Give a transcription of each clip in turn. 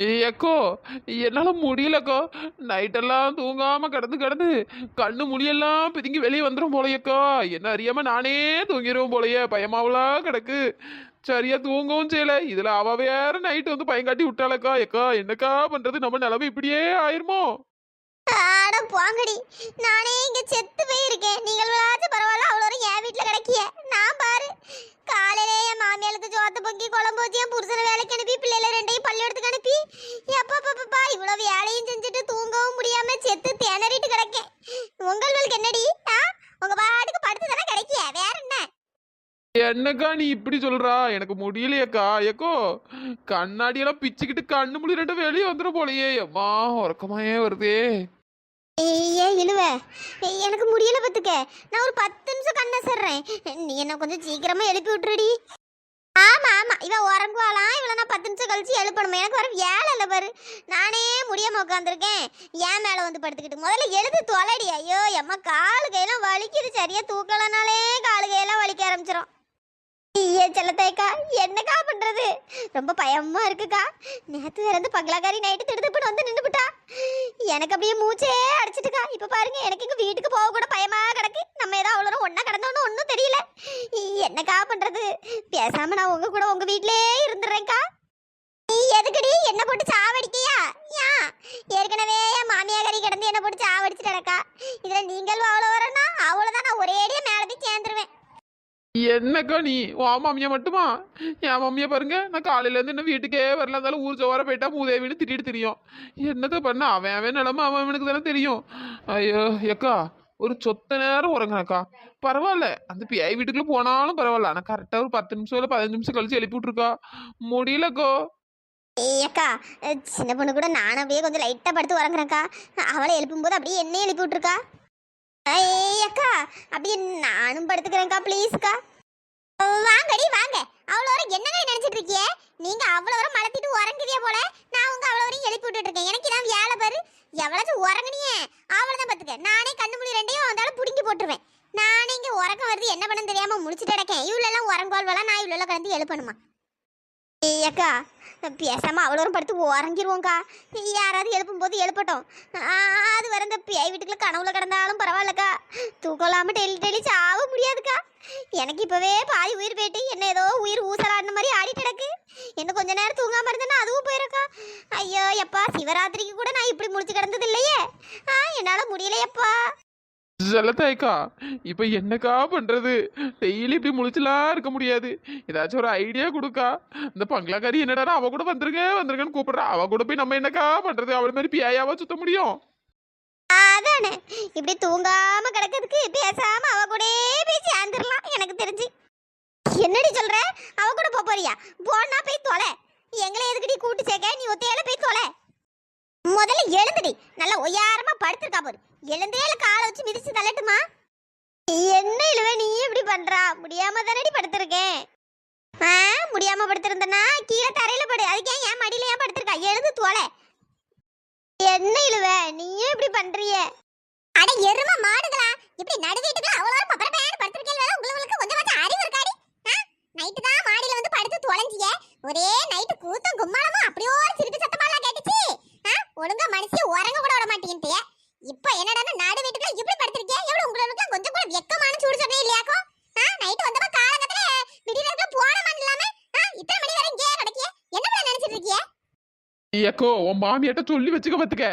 ஏக்கோ என்னால முடியலக்கோ நைட்டெல்லாம் தூங்காம கிடந்து கிடந்து கண்ணு முடியெல்லாம் பிதுங்கி வெளியே வந்துடும் போலையக்கோ என்ன அறியாம நானே தூங்கிடுவோம் போலயே பயமாவலா கிடக்கு சரியா தூங்கவும் செய்யல இதுல அவ வேற நைட்டு வந்து பயங்காட்டி விட்டாளக்கா எக்கா என்னக்கா பண்றது நம்ம நிலைமை இப்படியே ஆயிருமோ அட போங்கடி. நானே இங்க செத்து போயிருக்கேன். நீங்கள் விளாச்சு பரவாயில்ல அவ்வளோ என் வீட்டில் கிடைக்கிய. நான் பாரு. காலையிலே என் மாமியாளுக்கு சோத்த பொங்கி குழம்பு வச்சு என் புருஷனை வேலைக்கு அனுப்பி பிள்ளைகளை ரெண்டையும் பள்ளியோடத்துக்கு அனுப்பி. எப்பப்பப்பா இவ்வளோ வேலையும் செஞ்சுட்டு தூங்கவும் முடியாம செத்து திணறிட்டு கிடக்கேன். உங்களுக்கு என்னடி? ஆ? உங்க பாட்டுக்கு படுத்து தானே கிடைக்கிய? வேற என்ன? என்னக்கா நீ இப்படி சொல்றா? எனக்கு முடியலையக்கா. ஏக்கோ கண்ணாடியெல்லாம் பிச்சுக்கிட்டு கண்ணு முடி ரெண்டு வெளியே வந்துடும் போலையே. அம்மா உறக்கமாயே வருதே. ஏன் இழுவ. எனக்கு முடியல பத்துக்க நான் ஒரு பத்து நிமிஷம் கண்ணை சர்றேன் நீ என்ன கொஞ்சம் சீக்கிரமா எழுப்பி விட்டுருடி. ஆமா ஆமா. இவ உறங்குவாளாம் இவளை நான் பத்து நிமிஷம் கழிச்சு எழுப்பணும். எனக்கு வர வேலை இல்லை பாரு. நானே முடியாம உட்காந்துருக்கேன். ஏன் மேல வந்து படுத்துக்கிட்டு. முதல்ல எழுது தொலைடி. ஐயோ எம்மா காலு கையெல்லாம் வலிக்குது. சரியா தூக்கலனாலே காலு கையெல்லாம் வலிக்க ஆரம்பிச்சிடும் ஐயே செல்லத்தேக்கா என்னக்கா பண்றது? ரொம்ப பயமா இருக்குக்கா. நேத்து வேற பங்களாக்காரி நைட்டு திடுத்துப்பிட்டு வந்து நின்றுபிட்டா எனக்கு அப்படியே மூச்சே அடிச்சிட்டுக்கா. இப்ப பாருங்க எனக்கு இங்க வீட்டுக்கு போக கூட பயமா கிடக்கு. நம்ம ஏதோ அவ்வளோ ஒன்னா கிடந்தோன்னு ஒன்றும் தெரியல. என்னக்கா பண்றது? பேசாம நான் உங்க கூட உங்க வீட்லயே இருந்துடுறேன்க்கா நீ எதுக்குடி என்ன போட்டு சாவடிக்கியா? யா ஏற்கனவே என் கறி கிடந்து என்ன போட்டு சாவடிச்சுட்டு கிடக்கா இதுல நீங்கள் அவ்வளோ வரனா அவ்வளோதான் நான் ஒரேடியே மேலே போய் சேர்ந்துருவேன். என்னக்கா நீ? உன் மாமியா மட்டுமா? என் மாமியா பாருங்க நான் காலையில இருந்து இன்னும் வீட்டுக்கே வரல. இருந்தாலும் ஊர் ஜோர போயிட்டா மூதேவின்னு திட்டிட்டு தெரியும். என்னத்த பண்ண? அவன் அவன் நிலம அவன் அவனுக்கு தானே தெரியும். ஐயோ எக்கா ஒரு சொத்த நேரம் உறங்கினக்கா. பரவாயில்ல. அந்த பிஐ வீட்டுக்குள்ள போனாலும் பரவாயில்ல. ஆனா கரெக்டா ஒரு பத்து நிமிஷம் இல்லை பதினஞ்சு நிமிஷம் கழிச்சு எழுப்பி விட்டுருக்கா. முடியலக்கோ. ஏக்கா சின்ன பொண்ணு கூட நானும் அப்படியே கொஞ்சம் லைட்டாக படுத்து உறங்குறேன்க்கா. அவளை எழுப்பும்போது அப்படியே என்னையும் எழுப்பி விட்டுருக்கா. ஏய் அக்கா அப்படியே நானும் படுத்துக்கிறேன்க்கா ப்ளீஸ்க்கா வாங்கடி வாங்க. அவ்வளோ வரை என்னங்க நினைச்சிட்டு இருக்கியே? நீங்க அவ்வளோ வரை மலத்திட்டு உறங்குதியே போல. நான் உங்க அவ்வளோ வரையும் எழுப்பி விட்டுட்டு இருக்கேன் எனக்கு இதான் வேலை பாரு. எவ்வளோச்சும் உறங்குனியே? அவ்வளோதான் பார்த்துக்க நானே கண்ணு முடி ரெண்டையும் வந்தாலும் பிடுங்கி போட்டுருவேன். நானே இங்கே உறக்கம் வருது. என்ன பண்ணு தெரியாம முடிச்சுட்டு கிடக்கேன். இவ்வளோலாம் உறங்கோல்வெல்லாம் நான் இவ்வளோ கலந்து எழுப்பணுமா? ஏய் அக்கா பேசாமல் அவ்வளோ படுத்து உறங்கிருவோம்க்கா. யாராவது எழுப்பும்போது எழுப்பட்டும். ஆ, அது வர இந்த பேய் வீட்டுக்குள்ள கனவுல கிடந்தாலும் பரவாயில்லக்கா. தூக்கலாமல் டெல்லி டெய்லி டெய்லி சாவ முடியாதுக்கா. எனக்கு இப்போவே பாதி உயிர் போயிட்டு என்ன ஏதோ உயிர் ஊசலாடின மாதிரி ஆடிட்டு கிடக்கு. என்ன கொஞ்ச நேரம் தூங்காமல் இருந்தேன்னா அதுவும் போயிருக்கா. ஐயோ எப்பா சிவராத்திரிக்கு கூட நான் இப்படி முடிச்சு கிடந்தது இல்லையே. ஆ என்னால் முடியலையப்பா. செல்லத்தாய்க்கா இப்ப என்னக்கா பண்றது? டெய்லி இப்படி முழிச்சுலாம் இருக்க முடியாது. ஏதாச்சும் ஒரு ஐடியா கொடுக்கா. இந்த பங்களாக்காரி என்னடா அவ கூட வந்துருங்க வந்துருங்கன்னு கூப்பிடுறா. அவ கூட போய் நம்ம என்னக்கா பண்றது? அவள் மாதிரி பியாயாவா சுத்த முடியும்? அதானே. இப்படி தூங்காம கிடக்கிறதுக்கு பேசாம அவ கூட போய் சேர்ந்துடலாம் எனக்கு தெரிஞ்சு. என்னடி சொல்ற? அவ கூட போக போறியா? போனா போய் தொலை. எங்களை எதுக்கடி கூட்டு சேர்க்க? நீ ஒத்தையால போய் தொலை. முதல்ல எழுந்துடி. நல்லா ஒய்யாரமா படுத்திருக்கா போது. எழுந்தேல காலை வச்சு மிதிச்சு தள்ளட்டுமா? என்ன இழுவ நீ இப்படி பண்றா. முடியாம தானடி படுத்திருக்கேன் ஆ முடியாம படுத்திருந்தனா கீழே தரையில படு. அதுக்கு ஏன் என் மடியில ஏன் படுத்திருக்கா? எழுந்து தொலை. என்ன இழுவ நீயும் இப்படி பண்றிய. அட எரும மாடுகளா. இப்படி நடுவீட்டுக்கு வீட்டுக்குள்ள அவ்வளவு பப்பரப்பேன்னு படுத்திருக்கேன் உங்களுக்கு கொஞ்சமாச்சும் அறிவு இருக்காடி. நைட்டு தான் மாடியில வந்து படுத்து தொலைஞ்சிய. ஒரே நைட்டு கூத்தம் கும்மாளமா அப்படியே ஒரு சிரிப்பு சத்தமாலாம் கேட்டுச்சு ஆ? ஒழுங்கா மனுஷிய உறங்க கூட விட மாட்டேங்கிட்டிய இப்ப என்னடா நடு வீட்டுக்குள்ள இப்படி படுத்திருக்கே எவ்வளவு உங்களுக்கு கொஞ்சம் கூட வெக்கமான சூடு சொன்னே இல்லையாக்கோ நைட்டு வந்தப்ப காலங்கத்துல திடீர்னு போன மண் இல்லாம ஆ, இத்தனை மணி வரை இங்கே கிடக்கிய என்ன பண்ண நினைச்சிட்டு இருக்கிய ஏக்கோ உன் மாமியாட்ட சொல்லி வச்சுக்க பத்துக்க.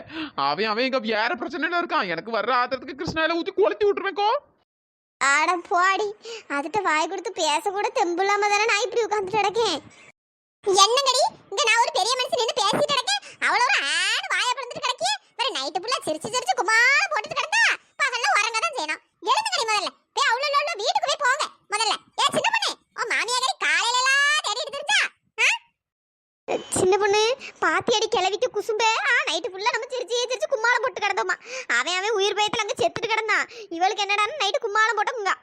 அவன் அவன் எங்க வேற பிரச்சனையில இருக்கான். எனக்கு வர்ற ஆத்திரத்துக்கு கிருஷ்ணால ஊத்தி கொளுத்தி விட்டுருவேக்கோ ஆட போடி. அதுட்ட வாய் கொடுத்து பேச கூட தெம்புலாம தானே நான் இப்படி உட்கார்ந்துட்டு கிடக்கேன். என்னங்கடி? இங்க நான் ஒரு பெரிய மனுஷன் நின்று பேசிட்டு கிடக்கேன். அவ்வளவு ஒரு ஆடு வாய பிறந்துட்டு கிடக்கே வேற நைட்டு ஃபுல்லா சிரிச்சு சிரிச்சு குமார போட்டு கிடந்தா பகல்ல உறங்க தான் செய்யணும் எழுந்துங்கடி முதல்ல போய் அவ்வளவு உள்ள வீட்டுக்கு போய் போங்க முதல்ல ஏ சின்ன பொண்ணு உன் மாமியாரி காலையில எல்லாம் தேடிட்டு தெரிஞ்சா சின்ன பொண்ணு பாத்தி அடி கிளவிக்கு குசும்பே ஆ நைட்டு ஃபுல்லா நம்ம சிரிச்சு சிரிச்சு கும்மாளம் போட்டு கிடந்தோமா அவன் அவன் உயிர் பயத்துல அங்க செத்துட்டு கிடந்தான் இவளுக்கு என்னடா நைட்டு கும்மாளம் போட்டோங்க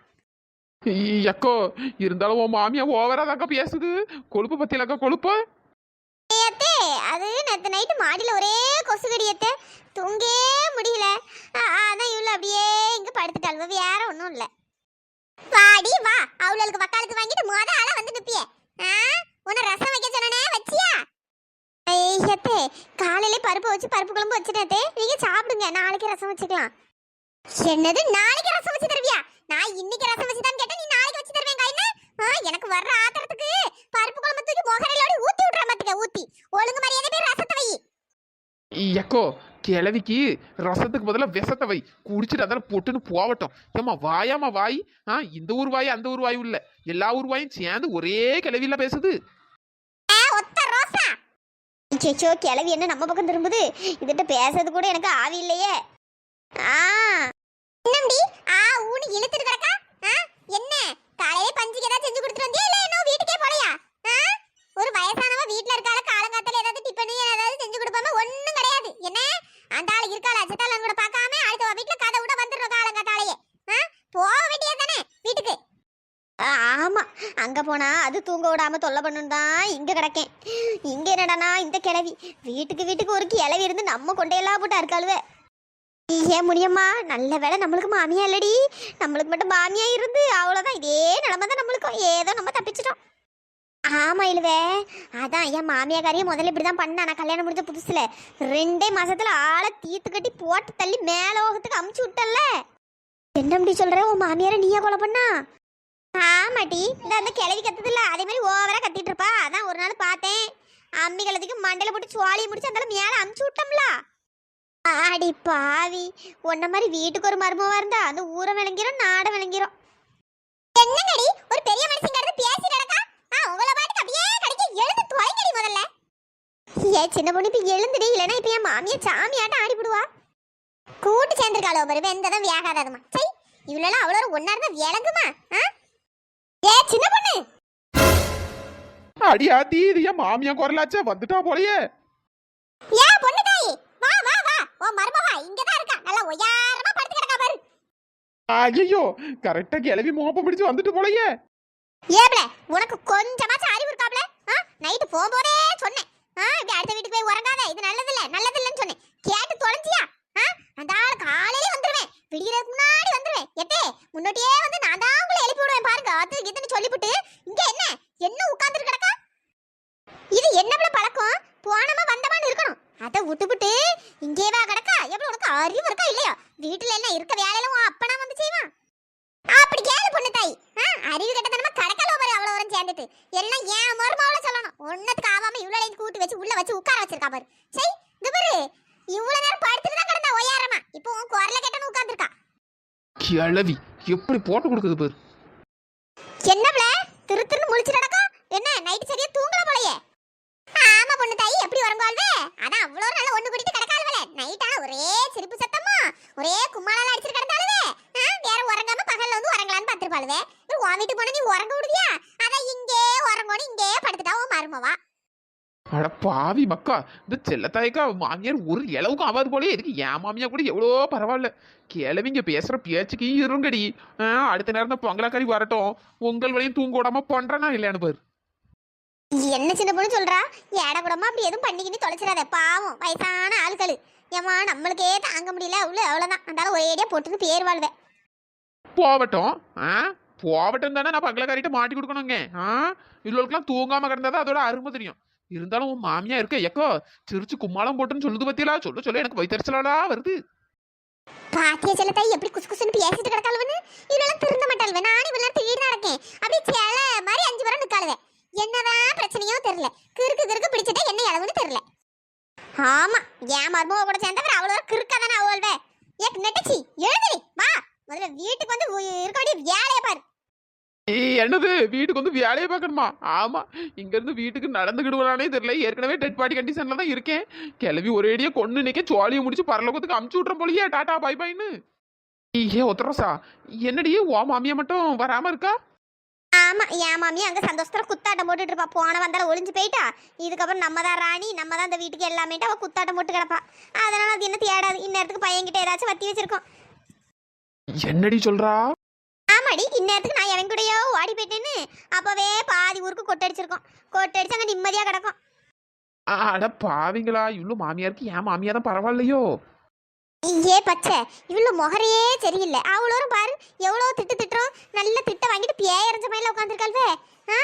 எக்கோ இருந்தாலும் உன் மாமியா ஓவரா தாக்கா பேசுது. கொழுப்பு பத்தியிலக்கா கொழுப்பு? ஏத்தே அது நேத்து நைட்டு மாடியில ஒரே கொசு கடியத்தே தூங்கே முடியல. அதான் இவ்வளோ அப்படியே இங்க படுத்துட்டாள் வேற ஒன்றும் இல்லை. வாடி வா. அவளுக்கு வக்காலத்து வாங்கிட்டு முத ஆளா வந்து நிப்பியே. உன்னை ரசம் வைக்க சொன்னனே வச்சியா? ஐயத்தே காலையிலே பருப்பு வச்சு பருப்பு குழம்பு வச்சுட்டே நீங்க சாப்பிடுங்க நாளைக்கு ரசம் வச்சுக்கலாம். என்னது நாளைக்கு ரசம் வச்சு தருவியா? நான் இன்னைக்கு ரசம் வச்சு தான் கேட்டேன் நீ நாளைக்கு வச்சு தருவேங்க என்ன? ஆ, எனக்கு வர்ற ஆத்திரத்துக்கு பருப்பு குழம்பு தூக்கி முகரையிலோட ஊத்தி விட்ற மாத்துக்க ஊத்தி. ஒழுங்கு மரியாதை போய் ரசத்தை வை. எக்கோ கிழவிக்கு ரசத்துக்கு பதிலாக விஷத்தை வை. குடிச்சிட்டு அதெல்லாம் பொட்டுன்னு போகட்டும். ஏம்மா வாயாமா வாய். ஆ இந்த ஊர் வாய் அந்த ஊர் வாயும் இல்லை. எல்லா ஊர் வாயும் சேர்ந்து ஒரே கிளவியில பேசுது. கிளவி என்ன நம்ம பக்கம் திரும்புது? இதுகிட்ட பேசுறது கூட எனக்கு ஆவி இல்லையே. ஆ. என்னம்டி? ஆ ஊனி இழுத்துட்டு கிடக்கா? ஆ என்ன? காலையில பஞ்சுக்கு ஏதாவது செஞ்சு கொடுத்துட்டு வந்தியா? இல்ல இன்னும் வீட்டுக்கே போலையா? ஆ? ஒரு வயசானவ வீட்ல இருக்கால காலங்காத்தால ஏதாவது டிஃபன் ஏதாவது செஞ்சு கொடுப்பாம ஒண்ணும் கிடையாது. என்ன? அந்த ஆள் இருக்காளா சித்தாளன் கூட பார்க்காம அடுத்த வீட்ல கதை விட வந்துடுறோம் காலங்காத்தாலேயே. ஆ? போக வேண்டியது தானே வீட்டுக்கு. ஆ, ஆமா. அங்க போனா அது தூங்க விடாம தொல்லை பண்ணும் தான் இங்க கிடக்கேன். இங்க என்னடானா இந்த கிளவி வீட்டுக்கு வீட்டுக்கு ஒரு கிளவி இருந்து நம்ம கொண்டையெல்லாம் போட்டு அறுக்காளுவே. ஏன் முடியுமா நல்ல வேலை நம்மளுக்கு மாமியா இல்லடி. நம்மளுக்கு மட்டும் மாமியா இருந்து அவ்வளோதான் இதே நிலமை தான் நம்மளுக்கும். ஏதோ நம்ம தப்பிச்சிட்டோம். ஆமா இழுவே. அதான் என் மாமியாக்காரியே முதல்ல இப்படி தான் பண்ணா. நான் கல்யாணம் முடிஞ்ச புதுசுல. ரெண்டே மாசத்துல ஆளை தீத்து கட்டி போட்டு தள்ளி மேலோகத்துக்கு அமுச்சு விட்டல என்ன அப்படி சொல்ற? உன் மாமியாரை நீயே கொலை பண்ணா? ஆமாட்டி இந்த அந்த கிளவி கத்துதில்ல. அதே மாதிரி ஓவரா கத்திட்டு இருப்பா. அதான் ஒரு நாள் பார்த்தேன். அம்மி கலத்துக்கு போட்டு சுவாலியை முடிச்சு அந்த மேலே அமுச்சு விட்டோம்ல. ஆடி பாவி. உன்ன மாதிரி வீட்டுக்கு ஒரு மருமவா இருந்தா அது ஊரை விளங்கிரும் நாட விளங்கிரும். என்னங்கடி? ஒரு பெரிய மனுஷங்க இருந்து பேசி கிடக்கா ஆ உங்கள பாட்டுக்கு அப்படியே கடிக்க எழுந்து தொலைங்கடி முதல்ல. ஏ சின்ன பொண்ணு இப்ப எழுந்துடி இல்லனா இப்ப என் மாமியா சாமியாட்டம் ஆடிவிடுவா. கூட்டு சேர்ந்திருக்காளோ பாரு வெந்ததும் வேகாததுமா. சை இவ்வளவு அவ்வளோ ஒன்னா இருந்தா விளங்குமா? ஏ சின்ன பொண்ணு! அடியா தீது என் மாமியா குரலாச்சே வந்துட்டா போலயே ஏ பொண்ணு தாயி வா வா வா ஓ மருமவா இங்க ஒய்யாரமா படுத்து கிடக்கா பாரு. ஐயோ கரெக்டா கிளவி மோப்பம் பிடிச்சு வந்துட்டு போலயே. ஏப்ல உனக்கு கொஞ்சமாச்சும் அறிவு இருக்காப்ல நைட்டு போகும்போதே சொன்னேன். ஆ இப்படி அடுத்த வீட்டுக்கு போய் உறங்காத இது நல்லதில்ல நல்லதில்லன்னு சொன்னேன். கேட்டு தொலைஞ்சியா? அந்த ஆள் காலையிலே வந்துருவேன். விடியறதுக்கு முன்னாடி வந்துருவேன். எத்தே முன்னாடியே வந்து நான் தான் உங்களை எழுப்பி விடுவேன் பாருங்க. அது இதுன்னு சொல்லிவிட்டு இங்க என்ன? என்ன உட்கார்ந்துட்டு கிடக்கா? இது என்னப்ல பழக்கம்? போனமா வந்தமான்னு இருக்கணும். அதை விட்டுவிட்டு இங்கேவா கிடக்கா. எப்படி உனக்கு அறிவு இருக்கா இல்லையா? வீட்டுல என்ன இருக்க வேலையில உன் அப்பனா வந்து செய்வான்? அப்படி கேளு பொண்ணு தாய். அறிவு கட்டத்தனமா கடக்கல பாரு அவ்வளவு வரும் சேர்ந்துட்டு. எல்லாம் ஏன் மருமாவள சொல்லணும். ஒன்னத்துக்கு ஆவாம இவ்வளவு கூட்டி வச்சு உள்ள வச்சு உட்கார வச்சிருக்கா பாரு. சரி இந்த பாரு. இவ்வளவு நேரம் படுத்துட்டு தான் கிடந்தா ஒய்யாரமா. இப்போ உன் குரல கேட்டனு உட்கார்ந்துருக்கா. கிளவி எப்படி போட்டு கொடுக்குது பாரு. என்னப்ல திரு திருன்னு முழிச்சு நடக்கா? என்ன நைட் சரியா தூங்கல போலயே? ஆமா பொண்ணு தாய் எப்படி உறங்குவாள்வே அதான் அவ்வளோ நல்லா ஒண்ணு கூட்டிட்டு கிடக்காளுவல நைட்டா ஒரே சிரிப்பு சத்தமா ஒரே கும்மாளால அடிச்சிட்டு கிடந்தாளுவே. ஆ, வேற உறங்காம பகல்ல வந்து உறங்கலான்னு பாத்துருப்பாளுவே. உன் வீட்டு போன நீ உறங்க விடுவியா? அதான் இங்கே உறங்கணும் இங்கே படுத்துட்டா உன் மருமவா. அட பாவி மக்கா இந்த செல்லத்தாய்க்கா மாமியார் ஒரு இளவுக்கும் ஆகாது போலயே. இதுக்கு என் மாமியா கூட எவ்வளோ பரவாயில்ல. கிளவிங்க பேசுகிற பேச்சுக்கு இருங்கடி. அடுத்த நேரம் தான் பொங்கலாக்கறி வரட்டும். உங்கள் வழியும் தூங்க விடாம பண்றேனா இல்லையானு பாரு. என்ன சின்ன பொண்ணு சொல்றா? ஏட கூடமா அப்படி எதுவும் பண்ணிக்கிட்டு தொலைச்சிடாத. பாவம் வயசான ஆட்கள் ஏமா நம்மளுக்கே தாங்க முடியல. அவ்வளோ அவ்வளோதான் அந்த ஆளு ஒரேடியா போட்டுன்னு பேர் வாழ்வே. போகட்டும் ஆ? போகட்டும் தானே நான் பங்களாக்காரிட்ட மாட்டி கொடுக்கணுங்க ஆ? இவ்வளோக்கெல்லாம் தூங்காம கிடந்தா அதோட அருமை தெரியும். இருந்தாலும் உன் மாமியா இருக்க எக்கோ சிரிச்சு கும்மாளம் போட்டுன்னு சொல்லுது பத்தியலா? சொல்ல சொல்ல. எனக்கு வைத்தறிச்சலா வருது. பாத்திய செல்ல தாய் எப்படி குசு குசுன்னு பேசிட்டு கிடக்காளுவன்னு? இவளெல்லாம் திருந்த மாட்டாளுவே. நானும் நேரம் திடீர்னு நடக்கேன். அப்படியே சேல மாதிரி அஞ்சு வரம் நிக்காளுவே. என்னதான் பிரச்சனையோ தெரியல. கிறுக்கு கிறுக்கு பிடிச்சிட்டா என்ன அளவுன்னு தெரியல. ஆமா என் மருமக கூட சேர்ந்தவர் அவ்வளோ கிறுக்கா தானே அவள்வே. ஏ நெட்டச்சி எழுதி வா. முதல்ல வீட்டுக்கு வந்து இருக்க வேண்டிய வேலையை பாரு. ஏய் என்னது? வீட்டுக்கு வந்து வேலையை பார்க்கணுமா? ஆமா இங்க இருந்து வீட்டுக்கு நடந்துக்கிடுவானே தெரியல. ஏற்கனவே டெட் பாடி கண்டிஷன்ல தான் இருக்கேன். கிளவி ஒரேடியா கொண்டு நிக்க சோழியை முடிச்சு பரலோகத்துக்கு அமுச்சு விட்ற போலியே. டாடா பாய் பாய்னு ஏ ஒத்தரோசா என்னடி ஓ மாமியா மட்டும் வராம இருக்கா? ஆமா என் மாமி அங்க சந்தோஷத்துல குத்தாட்டம் போட்டுட்டு இருப்பா. போன வந்தால ஒளிஞ்சு போயிட்டா. இதுக்கப்புறம் நம்ம தான் ராணி நம்ம தான் இந்த வீட்டுக்கு எல்லாமேட்டு அவ குத்தாட்டம் போட்டு கிடப்பா. அதனால அது என்ன தேடாது. இந்நேரத்துக்கு பையன்கிட்ட ஏதாச்சும் வத்தி வச்சிருக்கோம். என்னடி சொல்றா? ஆமாடி இந்நேரத்துக்கு நான் எவன் கூடயோ ஓடி போயிட்டேன்னு அப்பவே பாதி ஊருக்கு கொட்டடிச்சிருக்கோம். கொட்டடிச்சு அங்க நிம்மதியா கிடக்கும். அட பாவிங்களா. இவ்வளோ மாமியாருக்கு ஏன் மாமியா தான் பரவாயில்லையோ? ஏ பச்சை. இவ்வளோ முகரையே சரியில்லை. அவ்வளோரும் பாரு எவ்வளோ திட்டு திட்டுறோம். நல்ல திட்ட வாங்கிட்டு பேயறிஞ்ச மாதிரில உட்காந்துருக்காள்வே. ஆ?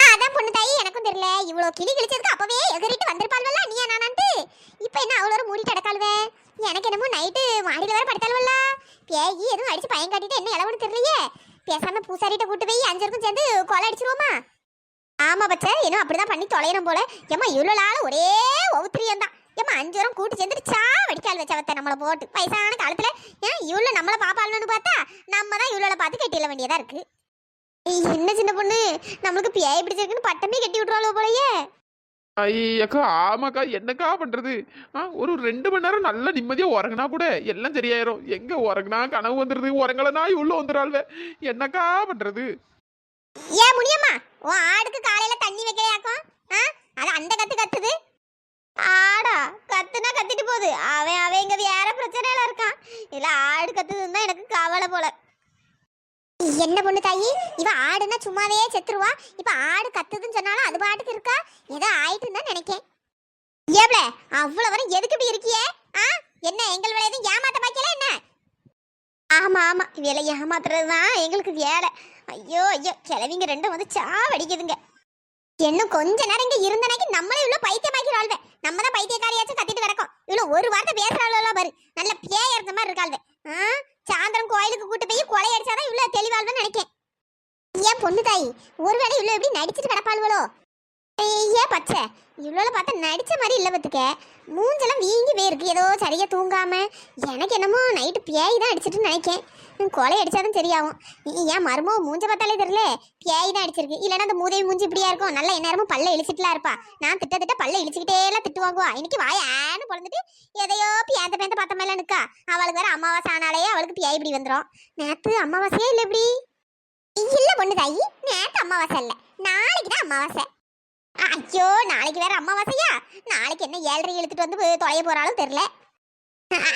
ஆ, அதான் பொண்ணு தாயி எனக்கும் தெரியல. இவ்வளோ கிளி கிழிச்சதுக்கு அப்பவே எகறிட்டு வந்திருப்பாள்வல்ல நீ நானான்ட்டு. இப்போ என்ன அவ்வளோ மூடி கிடக்காளுவே? எனக்கு என்னமோ நைட்டு மாடியில் வேற படுத்தாள்வல்ல. பேயி எதுவும் அடிச்சு பயம் காட்டிட்டு என்ன இளவுன்னு தெரியலையே. பேசாம பூசாரிட்ட கூட்டு போய் அஞ்சருக்கும் சேர்ந்து கொலை அடிச்சிருவோமா? ஆமா பச்சை இன்னும் அப்படிதான் பண்ணி தொலைகிறோம் போல. ஏமா இவ்வளோ நாள் ஒரே ஒவுத்திரியம் தான். ஏமா அஞ்சு வரம் கூட்டு சேர்ந்துட்டு சா வடிக்கால் வச்சவத்த நம்மளை போட்டு. வயசான காலத்துல ஏன் இவ்வளோ நம்மளை பாப்பாள்னு பார்த்தா நம்ம தான் இவ்வளோ பார்த்து கட்டிட வேண்டியதா இருக்கு. ஏய், என்ன சின்ன பொண்ணு? நம்மளுக்கு பேய் பிடிச்சிருக்குன்னு பட்டமே கட்டி விட்டுருவாளோ போலயே. ஐயக்கா ஆமாக்கா என்னக்கா பண்றது? ஆ ஒரு ரெண்டு மணி நேரம் நல்லா நிம்மதியா உறங்கினா கூட எல்லாம் சரியாயிரும். எங்க உறங்கினா கனவு வந்துருது உறங்கலனா உள்ள வந்துடாள்வே என்னக்கா பண்றது? ஏன் முடியுமா உன் ஆடுக்கு காலையில தண்ணி வைக்கலையாக்கும்? அது அந்த கத்து கத்துது. ஆடா கத்துனா கத்திட்டு போகுது. அவன் அவன் இங்க வேற பிரச்சனையில இருக்கான். இல்ல ஆடு கத்துதுன்னு தான் எனக்கு கவலை போல. என்ன பொண்ணு தாயி? இவ ஆடுனா சும்மாவே செத்துருவா. இப்ப ஆடு கத்துதுன்னு சொன்னாலும் அது பாட்டுக்கு இருக்கா? ஏதோ ஆயிட்டுன்னு தான் நினைக்கேன். ஏப்ல அவ்வளவு வரும் எதுக்கு இப்படி இருக்கியே? ஆ? என்ன எங்கள் வேலை எதுவும் ஏமாத்த பாக்கல என்ன? ஆமா ஆமா வேலை ஏமாத்துறது தான் எங்களுக்கு வேலை. ஐயோ ஐயோ கிளவிங்க ரெண்டும் வந்து சாவடிக்குதுங்க. இன்னும் கொஞ்ச நேரம் இங்க இருந்தனாக்கி நம்மளே இவ்வளவு பைத்தியமாக்கிறாள்வே நம்ம தான் பைத்தியக்காரியாச்சும் கத்திட்டு கிடக்கும். இவ்வளோ ஒரு வார்த்தை பேசுறாளோ பாரு. நல்ல பேய இருந்த மாதிரி இருக்காள் சாயந்தரம் கோயிலுக்கு கூட்டு போய் கொலை அடிச்சாதான் இவ்வளோ தெளிவாள்னு நினைக்கேன். ஏன் பொண்ணு தாய் ஒருவேளை இவ்வளவு எப்படி நடிச்சிட்டு கிடப்பாளுவளோ? ஏன் பச்சை இவ்வளோ பார்த்தா நடிச்ச மாதிரி இல்லை பத்துக்க. மூஞ்செல்லாம் வீ போயிருக்கு ஏதோ சரியாக தூங்காம. எனக்கு என்னமோ நைட்டு பேய் தான் அடிச்சிட்டுன்னு நினைக்கேன். கொலை அடிச்சாதான் சரியாகும். ஏன் மருமோ மூஞ்ச பார்த்தாலே தெரியல? பேய் தான் அடிச்சிருக்கு. இல்லைன்னா அந்த மூதேவி மூஞ்சி இப்படியா இருக்கும்? நல்லா எந்நேரமும் பல்ல இழிச்சிட்டுலாம் இருப்பா. நான் திட்ட திட்ட பல்ல இழிச்சிக்கிட்டே எல்லாம் திட்டு வாங்குவா இன்னைக்கு வாய ஆன்னு பிறந்துட்டு எதையோ பேந்த பேந்த பார்த்த மாதிரிலாம் நிக்கா. அவளுக்கு வேற அமாவாசை ஆனாலே அவளுக்கு பியாய் இப்படி வந்துடும் நேற்று அமாவாசையே இல்லை இப்படி? இல்லை பொண்ணு தாயி. நேற்று அமாவாசை இல்லை. நாளைக்கு தான் அமாவாசை. ஐயோ நாளைக்கு வேற அம்மாவாசையா நாளைக்கு என்ன ஏழரை இழுத்துட்டு வந்து போய் தொலைய போறாலும் தெரியல.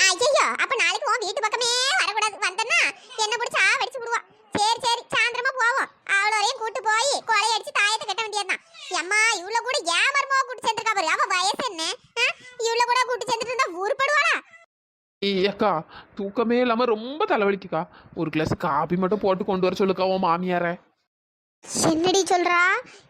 ஐயோ அப்ப நாளைக்கு உன் வீட்டு பக்கமே வரக்கூடாது. வந்தேன்னா என்ன பிடிச்சா வெடிச்சு விடுவா. சரி சரி சாயந்தரமா போவோம். அவளோரையும் கூட்டு போய் கொலை அடிச்சு தாயத்தை கட்ட வேண்டியதுதான். அம்மா இவ்வளவு கூட ஏன் மருமக கூட்டு சேர்ந்துருக்கா பாரு? அவ வயசு என்ன? ஆ? இவ்வளவு கூட கூட்டு சேர்ந்துட்டு இருந்தா உருப்படுவாளா ஏக்கா தூக்கமே இல்லாம ரொம்ப தலைவலிக்குக்கா. ஒரு கிளாஸ் காபி மட்டும் போட்டு கொண்டு வர சொல்லுக்கா உன் மாமியாரே. என்னடி சொல்றா?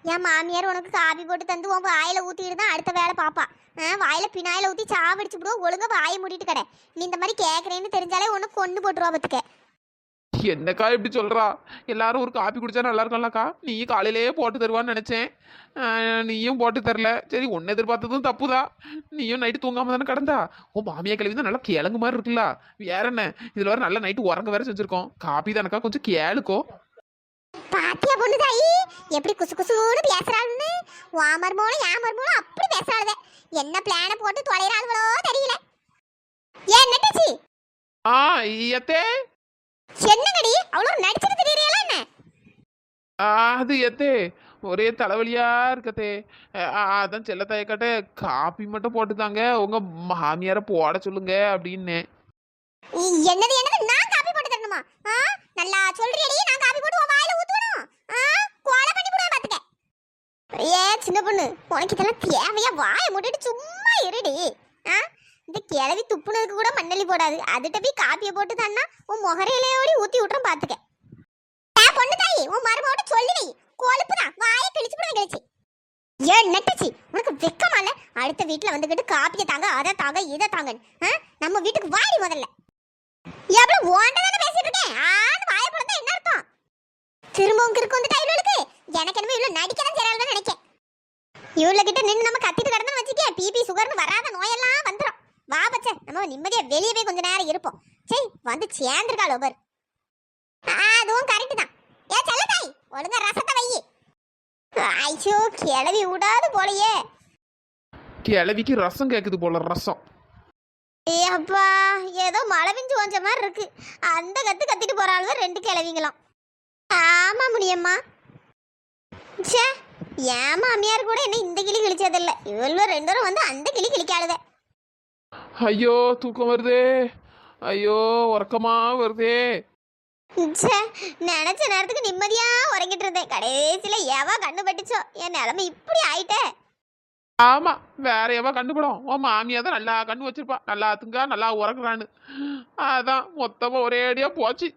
என் மாமியார் உனக்கு காபி போட்டு தந்து உன் வாயில ஊத்திட்டு தான் அடுத்த வேலை பாப்பா. ஆ, வாயில பினாயில ஊத்தி சாவடிச்சு விடுவோம் ஒழுங்கா வாயை மூடிட்டு கடை. நீ இந்த மாதிரி கேக்குறேன்னு தெரிஞ்சாலே உனக்கு கொண்டு போட்டுருவா பத்துக்க. என்னக்கா இப்படி சொல்கிறா எல்லாரும் ஒரு காபி குடிச்சா நல்லா இருக்கலாம்க்கா நீ காலையிலேயே போட்டு தருவான்னு நினச்சேன். நீயும் போட்டு தரல. சரி ஒன்று எதிர்பார்த்ததும் தப்புதா. நீயும் நைட்டு தூங்காம தானே கிடந்தா? உன் மாமியா கிழவி தான் நல்லா கிழங்கு மாதிரி இருக்குல்ல. வேற என்ன? இதில் வர நல்லா நைட்டு உறங்க வேற செஞ்சிருக்கோம். காப்பி தானக்கா கொஞ்சம் கேளுக்கோ. பாத்தியா பொண்ணு தாயி? எப்படி குசு குசுன்னு பேசுறாளுன்னு உன் மருமகளும் என் மருமகளும் அப்படி பேசுறாளுவே என்ன பிளான போட்டு தொலைறாளுகளோ தெரியல. ஏன் நட்டுச்சு? ஆ எத்தே என்னங்கடி? அவ்வளோ நடிச்சிட்டு தெரியறீங்களா என்ன? அது எத்தே ஒரே தலைவலியா இருக்கத்தே. அதான் செல்லத்தாயக்காட்ட காப்பி மட்டும் போட்டுதாங்க. உங்க மாமியார போட சொல்லுங்க அப்படின்னு. என்னது என்னது? நான் காப்பி போட்டு தரணுமா? நல்லா சொல்றியடி நான் காப்பி போட்டு உன் வாயில ஊத்தணும் ஆ கோலை பண்ணி போடுவேன் பாத்துக்க ஏ சின்ன பொண்ணு உனக்கு இதெல்லாம் தேவையா? வாய மூடிட்டு சும்மா இருடி. ஆ? இந்த கிளவி துப்புனதுக்கு கூட மண்ணலி போடாது. அதுட்ட போய் காப்பியை போட்டு தண்ணா உன் முகரையிலையோடி ஊத்தி விட்டுறோம் பாத்துக்க. ஏ பொண்ணு தாயி உன் மருமோட சொல்லி வை கொழுப்பு தான் வாயை கிழிச்சு போடுவேன் கிழிச்சு. ஏன் நட்டுச்சு உனக்கு வெக்கமால அடுத்த வீட்டுல வந்துகிட்டு காப்பியை தாங்க அதை தாங்க இதை தாங்க நம்ம வீட்டுக்கு வாடி முதல்ல. எவ்வளவு ஓண்டதானே பேசிட்டு இருக்கேன்? ஆண்டு வாய பிளந்தா என்ன அர்த்தம்? திரும்பவும் கிறுக்கு வந்துட்டா இவளுக்கு? எனக்கு என்னமோ இவ்வளவு நடிக்கதான் சரியால நினைக்கேன் இவள கிட்ட நின்னு நம்ம கத்திட்டு கிடந்தோம் வச்சுக்கே பிபி சுகர்னு வராத நோயெல்லாம் வந்துரும். வா பச்சை நம்ம நிம்மதியா வெளியே போய் கொஞ்ச நேரம் இருப்போம். சரி வந்து சேர்ந்துருக்காள் ஒபர் அதுவும் கரெக்ட் தான். ஏ செல்ல தாய் ஒழுங்கா ரசத்தை வை. ஐயோ கிளவி விடாது போலயே. கிழவிக்கு ரசம் கேக்குது போல ரசம். அப்பா ஏதோ மழை பிஞ்சு கொஞ்ச மாதிரி இருக்கு. அந்த கத்து கத்திட்டு போறாளுவ ரெண்டு கிளவிங்களும். ஆமா முடியம்மா ச்சே என் மாமியார் கூட என்ன இந்த கிளி கிழிச்சதில்ல. இவள்வ ரெண்டு பேரும் வந்து அந்த கிளி கிழிக்காளுவ ஐயோ தூக்கம் வருதே. ஐயோ உறக்கமா வருதே. ச்சே நினைச்ச நேரத்துக்கு நிம்மதியா உறங்கிட்டு இருந்தேன். கடைசியில எவ கண்ணு பட்டுச்சோ? என் நிலைமை இப்படி ஆயிட்டே. ஆமா வேற எவ கண்டுபடும் உன் மாமியா தான் நல்லா கண்ணு வச்சிருப்பா. நல்லா திங்கா நல்லா உறங்குறான்னு அதான் மொத்தமா ஒரே அடியா போச்சு.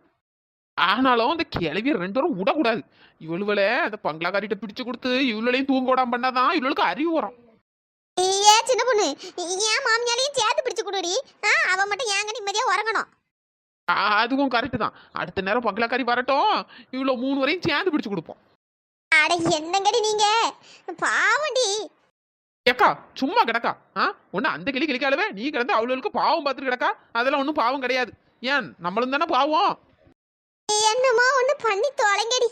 ஆனாலும் இந்த கிளவி ரெண்டு பேரும் விடக்கூடாது. இவளுவளை அந்த பங்களாக்காரிட்ட பிடிச்சு கொடுத்து இவளையும் தூங்க விடாம பண்ணாதான் இவளுக்கு அறிவு வரும். ஏ சின்ன பொண்ணு ஏன் மாமியாலையும் சேர்த்து பிடிச்சு கொடுடி. அவ மட்டும் ஏங்க நிம்மதியா உறங்கணும்? ஆ, அதுவும் கரெக்டு தான். அடுத்த நேரம் பங்களாக்காரி வரட்டும். இவ்வளோ மூணு வரையும் சேர்ந்து பிடிச்சு கொடுப்போம். அட என்னங்கடி நீங்க? பாவண்டி ஏக்கா சும்மா கிடக்கா? ஆ ஒன்று அந்த கிளி கிளிக்காலவே நீ கிடந்து அவளுக்கு பாவம் பார்த்துட்டு கிடக்கா? அதெல்லாம் ஒன்றும் பாவம் கிடையாது. ஏன் நம்மளும் தானே பாவம்? என்னமா ஒன்று பண்ணி தொலைங்கடி.